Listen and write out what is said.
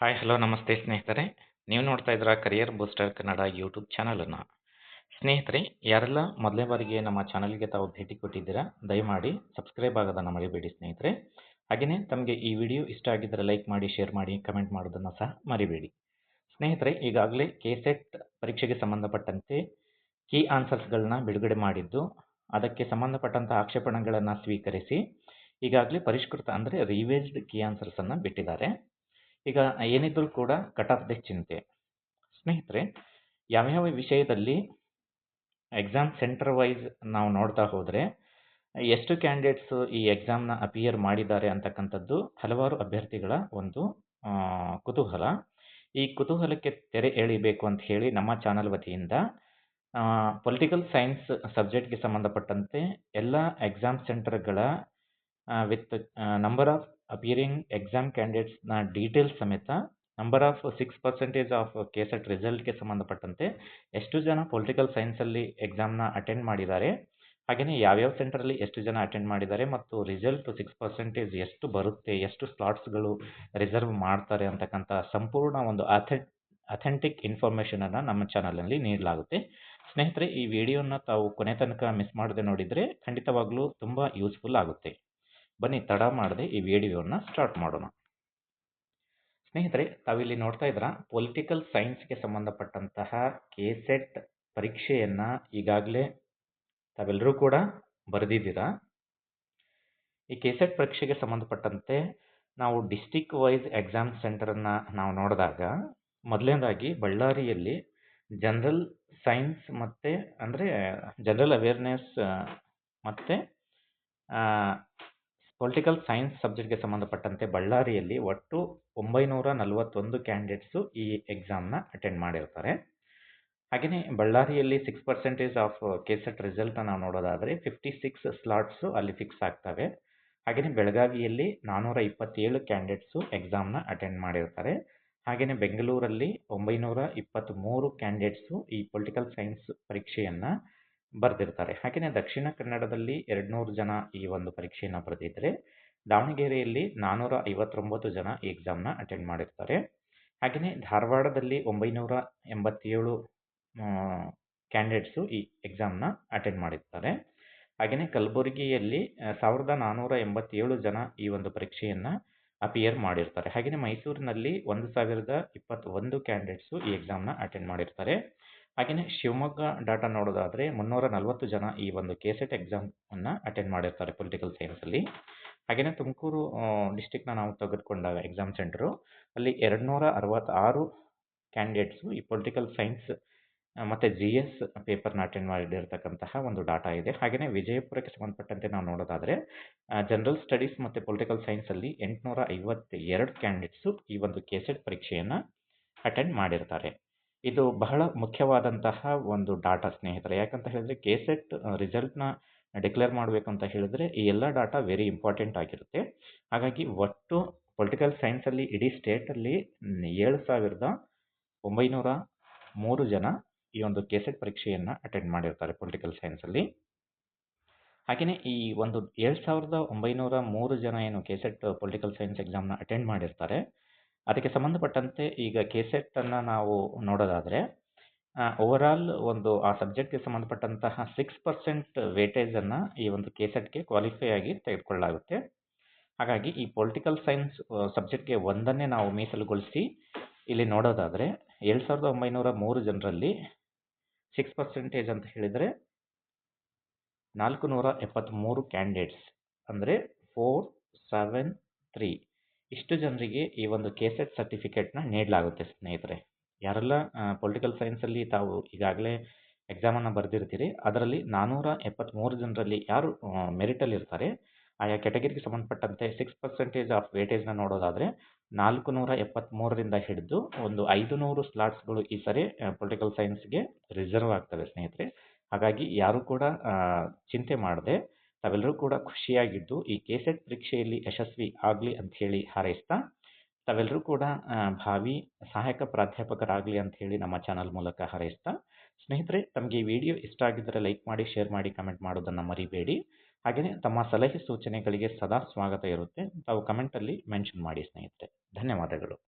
Hi hello ನಮಸ್ತೆ ಸ್ನೇಹಿತರೆ. ನೀವು ನೋಡ್ತಾ ಇದ್ದೀರಾ ಕರಿಯರ್ ಬೂಸ್ಟರ್ ಕನ್ನಡ ಯೂಟ್ಯೂಬ್ ಚಾನಲನ್ನು. ಸ್ನೇಹಿತರೆ, ಯಾರೆಲ್ಲ ಮೊದಲೇ ಬಾರಿಗೆ ನಮ್ಮ ಚಾನಲ್ಗೆ ತಾವು ಭೇಟಿ ಕೊಟ್ಟಿದ್ದೀರಾ, ದಯಮಾಡಿ ಸಬ್ಸ್ಕ್ರೈಬ್ ಆಗೋದನ್ನು ಮರಿಬೇಡಿ ಸ್ನೇಹಿತರೆ. ಹಾಗೆಯೇ ತಮಗೆ ಈ ವಿಡಿಯೋ ಇಷ್ಟ ಆಗಿದ್ದರೆ ಲೈಕ್ ಮಾಡಿ ಶೇರ್ ಮಾಡಿ ಕಮೆಂಟ್ ಮಾಡೋದನ್ನು ಸಹ ಮರಿಬೇಡಿ. ಸ್ನೇಹಿತರೆ, ಈಗಾಗಲೇ ಕೆ ಸೆಟ್ ಪರೀಕ್ಷೆಗೆ ಸಂಬಂಧಪಟ್ಟಂತೆ ಕೀ ಆನ್ಸರ್ಸ್ಗಳನ್ನ ಬಿಡುಗಡೆ ಮಾಡಿದ್ದು, ಅದಕ್ಕೆ ಸಂಬಂಧಪಟ್ಟಂಥ ಆಕ್ಷೇಪಣೆಗಳನ್ನು ಸ್ವೀಕರಿಸಿ, ಈಗಾಗಲೇ ಪರಿಷ್ಕೃತ ಅಂದರೆ ರಿವೈಸ್ಡ್ ಕೀ ಆನ್ಸರ್ಸನ್ನು ಬಿಟ್ಟಿದ್ದಾರೆ. ಈಗ ಏನಿದ್ರೂ ಕೂಡ ಕಟ್ ಆಫ್ ದೇ ಚಿಂತೆ. ಸ್ನೇಹಿತರೆ, ಯಾವ್ಯಾವ ವಿಷಯದಲ್ಲಿ ಎಕ್ಸಾಮ್ ಸೆಂಟರ್ ವೈಸ್ ನಾವು ನೋಡ್ತಾ ಹೋದರೆ, ಎಷ್ಟು ಕ್ಯಾಂಡಿಡೇಟ್ಸ್ ಈ ಎಕ್ಸಾಮ್ನ ಅಪಿಯರ್ ಮಾಡಿದ್ದಾರೆ ಅಂತಕ್ಕಂಥದ್ದು ಹಲವಾರು ಅಭ್ಯರ್ಥಿಗಳ ಒಂದು ಕುತೂಹಲ. ಈ ಕುತೂಹಲಕ್ಕೆ ತೆರೆ ಎಳಿಬೇಕು ಅಂತ ಹೇಳಿ ನಮ್ಮ ಚಾನಲ್ ವತಿಯಿಂದ ಪೊಲಿಟಿಕಲ್ ಸೈನ್ಸ್ ಸಬ್ಜೆಕ್ಟ್ಗೆ ಸಂಬಂಧಪಟ್ಟಂತೆ ಎಲ್ಲ exam ಸೆಂಟರ್ಗಳ with number of appearing exam ಕ್ಯಾಂಡಿಡೇಟ್ಸ್ನ details ಸಮೇತ number of six percentage of KSET ರಿಸಲ್ಟ್ಗೆ ಸಂಬಂಧಪಟ್ಟಂತೆ ಎಷ್ಟು ಜನ ಪೊಲಿಟಿಕಲ್ ಸೈನ್ಸಲ್ಲಿ ಎಕ್ಸಾಮ್ನ ಅಟೆಂಡ್ ಮಾಡಿದ್ದಾರೆ ಹಾಗೆಯೇ ಯಾವ್ಯಾವ ಸೆಂಟರಲ್ಲಿ ಎಷ್ಟು ಜನ ಅಟೆಂಡ್ ಮಾಡಿದ್ದಾರೆ ಮತ್ತು ರಿಸಲ್ಟ್ ಸಿಕ್ಸ್ ಪರ್ಸೆಂಟೇಜ್ ಎಷ್ಟು ಬರುತ್ತೆ, ಎಷ್ಟು ಸ್ಲಾಟ್ಸ್ಗಳು ರಿಸರ್ವ್ ಮಾಡ್ತಾರೆ ಅಂತಕ್ಕಂಥ ಸಂಪೂರ್ಣ ಒಂದು ಅಥೆ ಅಥೆಂಟಿಕ್ ಇನ್ಫಾರ್ಮೇಷನನ್ನು ನಮ್ಮ ಚಾನಲಲ್ಲಿ ನೀಡಲಾಗುತ್ತೆ. ಸ್ನೇಹಿತರೆ, ಈ ವಿಡಿಯೋನ ತಾವು ಕೊನೆ ತನಕ ಮಿಸ್ ಮಾಡದೆ ನೋಡಿದರೆ ಖಂಡಿತವಾಗಲೂ ತುಂಬ ಯೂಸ್ಫುಲ್ ಆಗುತ್ತೆ. ಬನ್ನಿ ತಡ ಮಾಡದೆ ಈ ವಿಡಿಯೋನ ಸ್ಟಾರ್ಟ್ ಮಾಡೋಣ. ಸ್ನೇಹಿತರೆ, ತಾವಿಲ್ಲಿ ನೋಡ್ತಾ ಇದ್ದೀರಾ? ಪೊಲಿಟಿಕಲ್ ಸೈನ್ಸ್ಗೆ ಸಂಬಂಧಪಟ್ಟಂತಹ ಕೆ ಸೆಟ್ ಪರೀಕ್ಷೆಯನ್ನು ಈಗಾಗಲೇ ತಾವೆಲ್ಲರೂ ಕೂಡ ಬರೆದಿದ್ದೀರಾ? ಈ ಕೆ ಸೆಟ್ ಪರೀಕ್ಷೆಗೆ ಸಂಬಂಧಪಟ್ಟಂತೆ ನಾವು ಡಿಸ್ಟಿಕ್ ವೈಸ್ ಎಕ್ಸಾಮ್ ಸೆಂಟರನ್ನು ನಾವು ನೋಡಿದಾಗ, ಮೊದಲನೇದಾಗಿ ಬಳ್ಳಾರಿಯಲ್ಲಿ ಜನರಲ್ ಸೈನ್ಸ್ ಮತ್ತು ಅಂದರೆ ಜನರಲ್ ಅವೇರ್ನೆಸ್ ಮತ್ತು ಪೊಲಿಟಿಕಲ್ ಸೈನ್ಸ್ ಸಬ್ಜೆಕ್ಟ್ಗೆ ಸಂಬಂಧಪಟ್ಟಂತೆ ಬಳ್ಳಾರಿಯಲ್ಲಿ ಒಟ್ಟು ಒಂಬೈನೂರ ನಲವತ್ತೊಂದು ಕ್ಯಾಂಡಿಡೇಟ್ಸು ಈ ಎಕ್ಸಾಮ್ನ ಅಟೆಂಡ್ ಮಾಡಿರ್ತಾರೆ. ಹಾಗೆಯೇ ಬಳ್ಳಾರಿಯಲ್ಲಿ ಸಿಕ್ಸ್ ಪರ್ಸೆಂಟೇಜ್ ಆಫ್ ಕೆಸೆಟ್ ರಿಸಲ್ಟ್ನ ನಾವು ನೋಡೋದಾದರೆ ಫಿಫ್ಟಿ ಸಿಕ್ಸ್ ಸ್ಲಾಟ್ಸು ಅಲ್ಲಿ ಫಿಕ್ಸ್ ಆಗ್ತವೆ. ಹಾಗೆಯೇ ಬೆಳಗಾವಿಯಲ್ಲಿ ನಾನ್ನೂರ ಇಪ್ಪತ್ತೇಳು ಕ್ಯಾಂಡಿಡೇಟ್ಸು ಎಕ್ಸಾಮ್ನ ಅಟೆಂಡ್ ಮಾಡಿರ್ತಾರೆ. ಹಾಗೆಯೇ ಬೆಂಗಳೂರಲ್ಲಿ ಒಂಬೈನೂರ ಇಪ್ಪತ್ತ್ಮೂರು ಕ್ಯಾಂಡಿಡೇಟ್ಸು ಈ ಪೊಲಿಟಿಕಲ್ ಸೈನ್ಸ್ ಪರೀಕ್ಷೆಯನ್ನು ಬರೆದಿರ್ತಾರೆ. ಹಾಗೆಯೇ ದಕ್ಷಿಣ ಕನ್ನಡದಲ್ಲಿ ಎರಡು ನೂರು ಜನ ಈ ಒಂದು ಪರೀಕ್ಷೆಯನ್ನು ಬರೆದಿದ್ದರೆ ದಾವಣಗೆರೆಯಲ್ಲಿ ನಾನ್ನೂರ ಐವತ್ತೊಂಬತ್ತು ಜನ ಈ ಎಕ್ಸಾಮ್ನ ಅಟೆಂಡ್ ಮಾಡಿರ್ತಾರೆ. ಹಾಗೆಯೇ ಧಾರವಾಡದಲ್ಲಿ ಒಂಬೈನೂರ ಎಂಬತ್ತೇಳು ಕ್ಯಾಂಡಿಡೇಟ್ಸು ಈ ಎಕ್ಸಾಮ್ನ ಅಟೆಂಡ್ ಮಾಡಿರ್ತಾರೆ. ಹಾಗೆಯೇ ಕಲಬುರಗಿಯಲ್ಲಿ ಸಾವಿರದ ನಾನ್ನೂರ ಎಂಬತ್ತೇಳು ಜನ ಈ ಒಂದು ಪರೀಕ್ಷೆಯನ್ನು ಅಪಿಯರ್ ಮಾಡಿರ್ತಾರೆ. ಹಾಗೆಯೇ ಮೈಸೂರಿನಲ್ಲಿ ಒಂದು ಸಾವಿರದ ಇಪ್ಪತ್ತೊಂದು ಕ್ಯಾಂಡಿಡೇಟ್ಸು ಈ ಎಕ್ಸಾಮ್ನ ಅಟೆಂಡ್ ಮಾಡಿರ್ತಾರೆ. ಹಾಗೆಯೇ ಶಿವಮೊಗ್ಗ ಡಾಟಾ ನೋಡೋದಾದರೆ ಮುನ್ನೂರ ನಲವತ್ತು ಜನ ಈ ಒಂದು ಕೆ ಸೆಟ್ ಎಕ್ಸಾಮನ್ನು ಅಟೆಂಡ್ ಮಾಡಿರ್ತಾರೆ ಪೊಲಿಟಿಕಲ್ ಸೈನ್ಸಲ್ಲಿ ಹಾಗೆಯೇ ತುಮಕೂರು ಡಿಸ್ಟಿಕ್ನ ನಾವು ತೆಗೆದುಕೊಂಡಾಗ ಎಕ್ಸಾಮ್ ಸೆಂಟ್ರು ಅಲ್ಲಿ ಎರಡು ನೂರ ಅರವತ್ತಾರು ಕ್ಯಾಂಡಿಡೇಟ್ಸು ಈ ಪೊಲಿಟಿಕಲ್ ಸೈನ್ಸ್ ಮತ್ತು ಜಿ ಎಸ್ ಪೇಪರ್ನ ಅಟೆಂಡ್ ಮಾಡಿರ್ತಕ್ಕಂತಹ ಒಂದು ಡಾಟಾ ಇದೆ. ಹಾಗೆಯೇ ವಿಜಯಪುರಕ್ಕೆ ಸಂಬಂಧಪಟ್ಟಂತೆ ನಾವು ನೋಡೋದಾದರೆ ಜನರಲ್ ಸ್ಟಡೀಸ್ ಮತ್ತು ಪೊಲಿಟಿಕಲ್ ಸೈನ್ಸಲ್ಲಿ ಎಂಟುನೂರ ಐವತ್ತೆರಡು ಕ್ಯಾಂಡಿಡೇಟ್ಸು ಈ ಒಂದು ಕೆ ಸೆಟ್ ಪರೀಕ್ಷೆಯನ್ನು ಅಟೆಂಡ್ ಮಾಡಿರ್ತಾರೆ. ಇದು ಬಹಳ ಮುಖ್ಯವಾದಂತಹ ಒಂದು ಡಾಟಾ ಸ್ನೇಹಿತರೆ. ಯಾಕಂತ ಹೇಳಿದ್ರೆ ಕೆ ಸೆಟ್ ರಿಸಲ್ಟ್ನ ಡಿಕ್ಲೇರ್ ಮಾಡಬೇಕು ಅಂತ ಹೇಳಿದ್ರೆ ಈ ಎಲ್ಲ ಡಾಟಾ ವೆರಿ ಇಂಪಾರ್ಟೆಂಟ್ ಆಗಿರುತ್ತೆ. ಹಾಗಾಗಿ ಒಟ್ಟು ಪೊಲಿಟಿಕಲ್ ಸೈನ್ಸಲ್ಲಿ ಇಡೀ ಸ್ಟೇಟಲ್ಲಿ ಏಳು ಸಾವಿರದ ಒಂಬೈನೂರ ಮೂರು ಜನ ಈ ಒಂದು ಕೆ ಸೆಟ್ ಪರೀಕ್ಷೆಯನ್ನು ಅಟೆಂಡ್ ಮಾಡಿರ್ತಾರೆ ಪೊಲಿಟಿಕಲ್ ಸೈನ್ಸಲ್ಲಿ ಹಾಗೆಯೇ ಈ ಒಂದು ಏಳು ಸಾವಿರದ ಒಂಬೈನೂರ ಮೂರು ಜನ ಏನು ಕೆ ಸೆಟ್ ಪೊಲಿಟಿಕಲ್ ಸೈನ್ಸ್ ಎಕ್ಸಾಮ್ನ ಅಟೆಂಡ್ ಮಾಡಿರ್ತಾರೆ ಅದಕ್ಕೆ ಸಂಬಂಧಪಟ್ಟಂತೆ ಈಗ ಕೆ ಸೆಟ್ಟನ್ನು ನಾವು ನೋಡೋದಾದರೆ ಓವರಾಲ್ ಒಂದು, ಆ ಸಬ್ಜೆಕ್ಟ್ಗೆ ಸಂಬಂಧಪಟ್ಟಂತಹ ಸಿಕ್ಸ್ ಪರ್ಸೆಂಟ್ ವೇಟೇಜನ್ನು ಈ ಒಂದು ಕೆಸೆಟ್ಗೆ ಕ್ವಾಲಿಫೈ ಆಗಿ ತೆಗೆದುಕೊಳ್ಳಲಾಗುತ್ತೆ. ಹಾಗಾಗಿ ಈ ಪೊಲಿಟಿಕಲ್ ಸೈನ್ಸ್ ಸಬ್ಜೆಕ್ಟ್ಗೆ ಒಂದನ್ನೇ ನಾವು ಮೀಸಲುಗೊಳಿಸಿ ಇಲ್ಲಿ ನೋಡೋದಾದರೆ, ಎರಡು ಸಾವಿರದ ಒಂಬೈನೂರ ಮೂರು ಜನರಲ್ಲಿ ಸಿಕ್ಸ್ ಪರ್ಸೆಂಟೇಜ್ ಅಂತ ಹೇಳಿದರೆ ನಾಲ್ಕು ನೂರ ಎಪ್ಪತ್ತ್ಮೂರು ಕ್ಯಾಂಡಿಡೇಟ್ಸ್ ಅಂದರೆ ಫೋರ್ ಸೆವೆನ್ ತ್ರೀ ಇಷ್ಟು ಜನರಿಗೆ ಈ ಒಂದು ಕೆ ಸೆಟ್ ಸರ್ಟಿಫಿಕೇಟ್ನ ನೀಡಲಾಗುತ್ತೆ ಸ್ನೇಹಿತರೆ. ಯಾರೆಲ್ಲ ಪೊಲಿಟಿಕಲ್ ಸೈನ್ಸಲ್ಲಿ ತಾವು ಈಗಾಗಲೇ ಎಕ್ಸಾಮನ್ನು ಬರೆದಿರ್ತೀರಿ, ಅದರಲ್ಲಿ ನಾನ್ನೂರ ಎಪ್ಪತ್ತ್ಮೂರು ಜನರಲ್ಲಿ ಯಾರು ಮೆರಿಟಲ್ಲಿ ಇರ್ತಾರೆ, ಆಯಾ ಕೆಟಗರಿಗೆ ಸಂಬಂಧಪಟ್ಟಂತೆ ಸಿಕ್ಸ್ ಪರ್ಸೆಂಟೇಜ್ ಆಫ್ ವೇಟೇಜ್ನ ನೋಡೋದಾದರೆ ನಾಲ್ಕು ನೂರ ಎಪ್ಪತ್ತ್ಮೂರರಿಂದ ಹಿಡಿದು ಒಂದು ಐದು ನೂರು ಸ್ಲಾಟ್ಸ್ಗಳು ಈ ಸರಿ ಪೊಲಿಟಿಕಲ್ ಸೈನ್ಸ್ಗೆ ರಿಸರ್ವ್ ಆಗ್ತವೆ ಸ್ನೇಹಿತರೆ. ಹಾಗಾಗಿ ಯಾರೂ ಕೂಡ ಚಿಂತೆ ಮಾಡದೆ ತಾವೆಲ್ಲರೂ ಕೂಡ ಖುಷಿಯಾಗಿದ್ದು, ಈ ಕೆಸೆಟ್ ಪರೀಕ್ಷೆಯಲ್ಲಿ ಯಶಸ್ವಿ ಆಗಲಿ ಅಂತ ಹೇಳಿ ಹಾರೈಸ್ತಾ, ತಾವೆಲ್ಲರೂ ಕೂಡ ಭಾವಿ ಸಹಾಯಕ ಪ್ರಾಧ್ಯಾಪಕರಾಗಲಿ ಅಂತ ಹೇಳಿ ನಮ್ಮ ಚಾನಲ್ ಮೂಲಕ ಹಾರೈಸ್ತಾ, ಸ್ನೇಹಿತರೆ, ತಮಗೆ ಈ ವಿಡಿಯೋ ಇಷ್ಟ ಆಗಿದ್ದರೆ ಲೈಕ್ ಮಾಡಿ, ಶೇರ್ ಮಾಡಿ, ಕಮೆಂಟ್ ಮಾಡೋದನ್ನು ಮರಿಬೇಡಿ. ಹಾಗೆಯೇ ತಮ್ಮ ಸಲಹೆ ಸೂಚನೆಗಳಿಗೆ ಸದಾ ಸ್ವಾಗತ ಇರುತ್ತೆ. ತಾವು ಕಮೆಂಟಲ್ಲಿ ಮೆನ್ಷನ್ ಮಾಡಿ ಸ್ನೇಹಿತರೆ. ಧನ್ಯವಾದಗಳು.